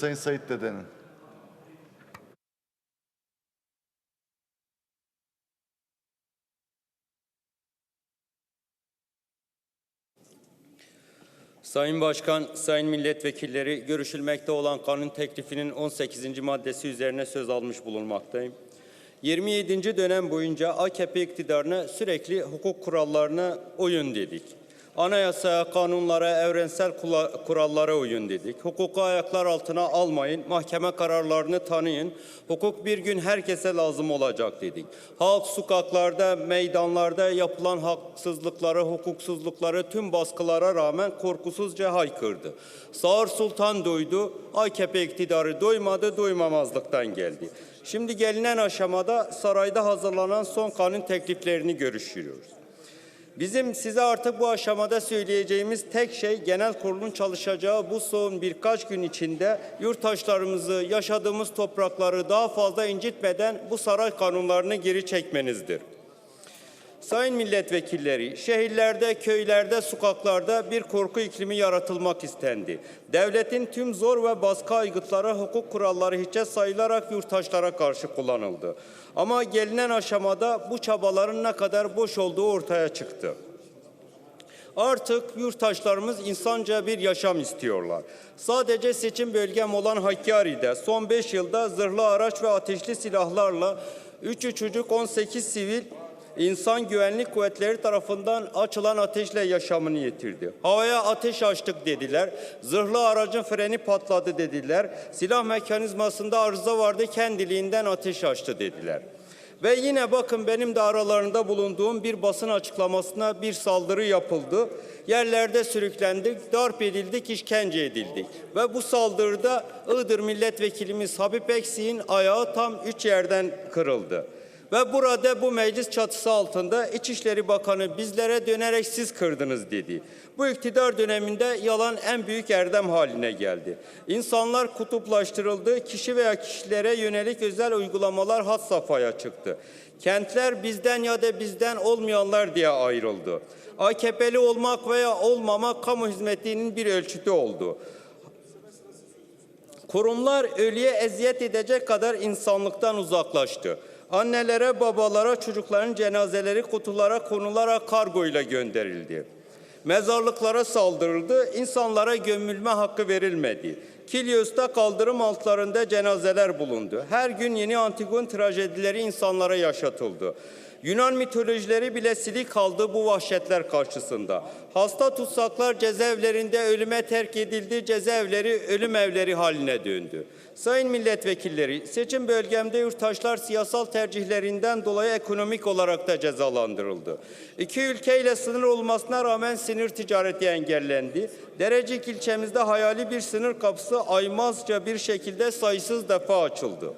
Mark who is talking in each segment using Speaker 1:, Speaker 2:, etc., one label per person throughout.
Speaker 1: Sayın Sait Dede'nin.
Speaker 2: Sayın Başkan, Sayın Milletvekilleri, görüşülmekte olan kanun teklifinin 18. maddesi üzerine söz almış bulunmaktayım. 27. dönem boyunca AKP iktidarına sürekli hukuk kurallarına uyun dedik. Anayasaya, kanunlara, evrensel kurallara uyun dedik. Hukuku ayaklar altına almayın, mahkeme kararlarını tanıyın. Hukuk bir gün herkese lazım olacak dedik. Halk sokaklarda, meydanlarda yapılan haksızlıkları, hukuksuzlukları tüm baskılara rağmen korkusuzca haykırdı. Sağır Sultan duydu, AKP iktidarı doymadı, doymamazlıktan geldi. Şimdi gelinen aşamada sarayda hazırlanan son kanun tekliflerini görüşüyoruz. Bizim size artık bu aşamada söyleyeceğimiz tek şey genel kurulun çalışacağı bu son birkaç gün içinde yurttaşlarımızı, yaşadığımız toprakları daha fazla incitmeden bu saray kanunlarını geri çekmenizdir. Sayın milletvekilleri, şehirlerde, köylerde, sokaklarda bir korku iklimi yaratılmak istendi. Devletin tüm zor ve baskı aygıtları, hukuk kuralları hiçe sayılarak yurttaşlara karşı kullanıldı. Ama gelinen aşamada bu çabaların ne kadar boş olduğu ortaya çıktı. Artık yurttaşlarımız insanca bir yaşam istiyorlar. Sadece seçim bölgem olan Hakkari'de son 5 yılda zırhlı araç ve ateşli silahlarla 3'ü çocuk 18 sivil insan güvenlik kuvvetleri tarafından açılan ateşle yaşamını yitirdi. Havaya ateş açtık dediler. Zırhlı aracın freni patladı dediler. Silah mekanizmasında arıza vardı kendiliğinden ateş açtı dediler. Ve yine bakın benim de aralarında bulunduğum bir basın açıklamasına bir saldırı yapıldı. Yerlerde sürüklendik, darp edildik, işkence edildik. Ve bu saldırıda Iğdır milletvekilimiz Habib Eksik'in ayağı tam üç yerden kırıldı. Ve burada bu meclis çatısı altında İçişleri Bakanı bizlere dönerek siz kırdınız dedi. Bu iktidar döneminde yalan en büyük erdem haline geldi. İnsanlar kutuplaştırıldı, kişi veya kişilere yönelik özel uygulamalar had safhaya çıktı. Kentler bizden ya da bizden olmayanlar diye ayrıldı. AKP'li olmak veya olmamak kamu hizmetinin bir ölçütü oldu. Kurumlar ölüye eziyet edecek kadar insanlıktan uzaklaştı. Annelere, babalara, çocukların cenazeleri kutulara konularak kargo ile gönderildi. Mezarlıklara saldırıldı, insanlara gömülme hakkı verilmedi. Kilyos'ta kaldırım altlarında cenazeler bulundu. Her gün yeni Antigon trajedileri insanlara yaşatıldı. Yunan mitolojileri bile silik kaldı bu vahşetler karşısında. Hasta tutsaklar cezaevlerinde ölüme terk edildi, cezaevleri ölüm evleri haline döndü. Sayın milletvekilleri, seçim bölgemde yurttaşlar siyasal tercihlerinden dolayı ekonomik olarak da cezalandırıldı. İki ülkeyle sınır olmasına rağmen sınır ticareti engellendi. Derecik ilçemizde hayali bir sınır kapısı aymazca bir şekilde sayısız defa açıldı.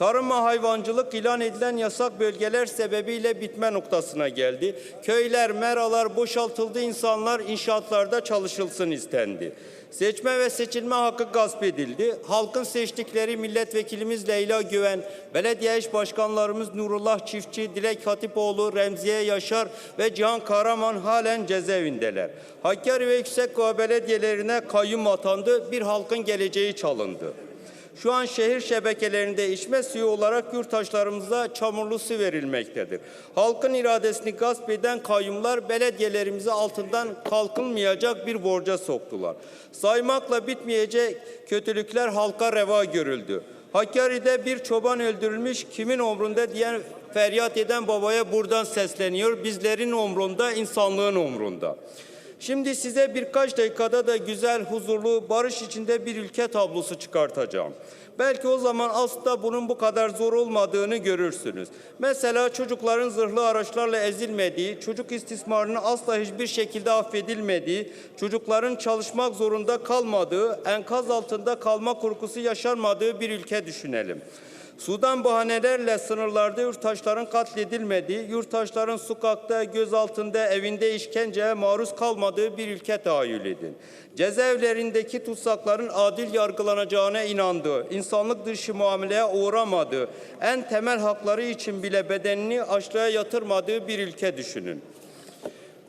Speaker 2: Tarım ve hayvancılık ilan edilen yasak bölgeler sebebiyle bitme noktasına geldi. Köyler, meralar boşaltıldı, insanlar inşaatlarda çalışılsın istendi. Seçme ve seçilme hakkı gasp edildi. Halkın seçtikleri milletvekilimiz Leyla Güven, belediye iş başkanlarımız Nurullah Çiftçi, Dilek Hatipoğlu, Remziye Yaşar ve Cihan Karaman halen cezaevindeler. Hakkari ve Yüksekova belediyelerine kayyum atandı, bir halkın geleceği çalındı. Şu an şehir şebekelerinde içme suyu olarak yurttaşlarımıza çamurlu su verilmektedir. Halkın iradesini gasp eden kayyumlar belediyelerimizi altından kalkılmayacak bir borca soktular. Saymakla bitmeyecek kötülükler halka reva görüldü. Hakkari'de bir çoban öldürülmüş kimin umrunda diyen feryat eden babaya buradan sesleniyor. Bizlerin umrunda, insanlığın umrunda. Şimdi size birkaç dakikada da güzel, huzurlu, barış içinde bir ülke tablosu çıkartacağım. Belki o zaman aslında bunun bu kadar zor olmadığını görürsünüz. Mesela çocukların zırhlı araçlarla ezilmediği, çocuk istismarının asla hiçbir şekilde affedilmediği, çocukların çalışmak zorunda kalmadığı, enkaz altında kalma korkusu yaşanmadığı bir ülke düşünelim. Sudan bahanelerle sınırlarda yurttaşların katledilmediği, yurttaşların sokakta, gözaltında, evinde işkenceye maruz kalmadığı bir ülke tahayyül edin. Cezaevlerindeki tutsakların adil yargılanacağına inandığı, insanlık dışı muameleye uğramadığı, en temel hakları için bile bedenini açlığa yatırmadığı bir ülke düşünün.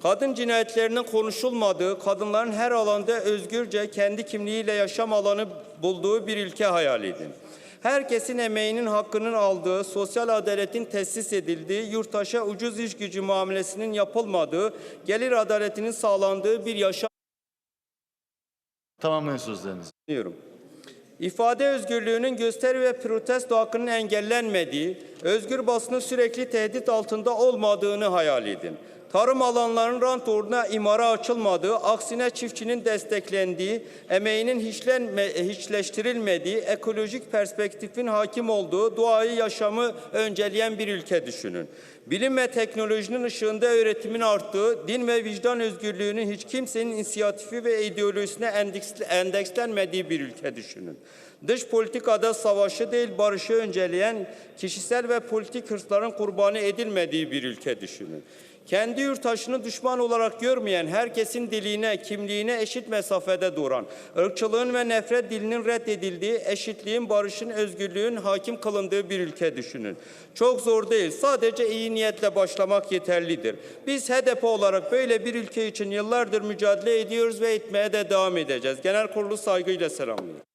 Speaker 2: Kadın cinayetlerinin konuşulmadığı, kadınların her alanda özgürce kendi kimliğiyle yaşam alanı bulduğu bir ülke hayal edin. Herkesin emeğinin hakkının aldığı, sosyal adaletin tesis edildiği, yurttaşa ucuz iş gücü muamelesinin yapılmadığı, gelir adaletinin sağlandığı bir yaşam
Speaker 1: Tamamlayın sözlerinizi.
Speaker 2: Diyorum. İfade özgürlüğünün gösteri ve protesto hakkının engellenmediği, özgür basının sürekli tehdit altında olmadığını hayal edin. Tarım alanlarının rant uğruna imara açılmadığı, aksine çiftçinin desteklendiği, emeğinin hiçlenme, hiçleştirilmediği, ekolojik perspektifin hakim olduğu, doğayı yaşamı önceleyen bir ülke düşünün. Bilim ve teknolojinin ışığında öğretimin arttığı, din ve vicdan özgürlüğünün hiç kimsenin inisiyatifi ve ideolojisine endeks- endekslenmediği bir ülke düşünün. Dış politikada savaşı değil barışı önceleyen, kişisel ve politik hırsların kurbanı edilmediği bir ülke düşünün. Kendi yurttaşını düşman olarak görmeyen, herkesin diline, kimliğine eşit mesafede duran, ırkçılığın ve nefret dilinin reddedildiği, eşitliğin, barışın, özgürlüğün hakim kılındığı bir ülke düşünün. Çok zor değil, sadece iyi niyetle başlamak yeterlidir. Biz HDP olarak böyle bir ülke için yıllardır mücadele ediyoruz ve etmeye de devam edeceğiz. Genel kurulu saygıyla selamlıyorum.